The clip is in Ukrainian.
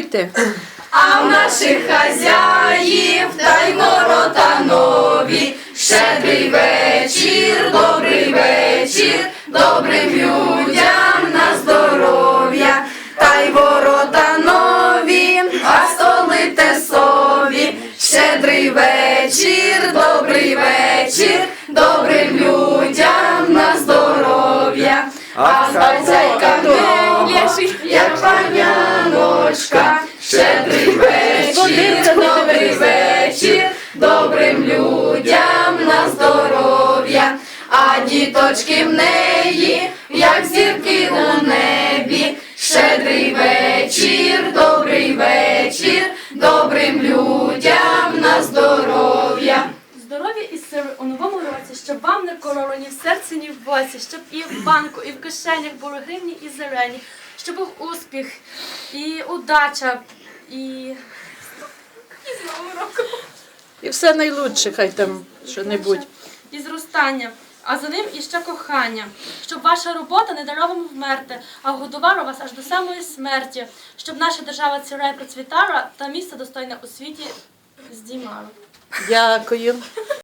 Чуйте. А в наших хазяїв та й ворота нові. Щедрий вечір, добрий вечір, добрим людям на здоров'я. Та й ворота нові, а столи тесові. Щедрий вечір, добрий вечір, добрим людям на здоров'я. А хазяйка щедрий вечір, добрий вечір, добрим людям на здоров'я, а діточки в неї, як зірки у небі, щедрий вечір, добрий вечір, добрим людям на здоров'я. Здоров'я і сили у новому році, щоб вам не кололо ні в серці, ні в боці, щоб і в банку, і в кишенях були гривні і зелені, щоб був успіх, і удача, і. І з Новим роком. І все найлучше, хай там що-небудь. І зростання, а за ним іще кохання, щоб ваша робота не дала вам вмерти, а годувала вас аж до самої смерті, щоб наша держава ціла і процвітала та місце достойне у світі здіймала. Дякую.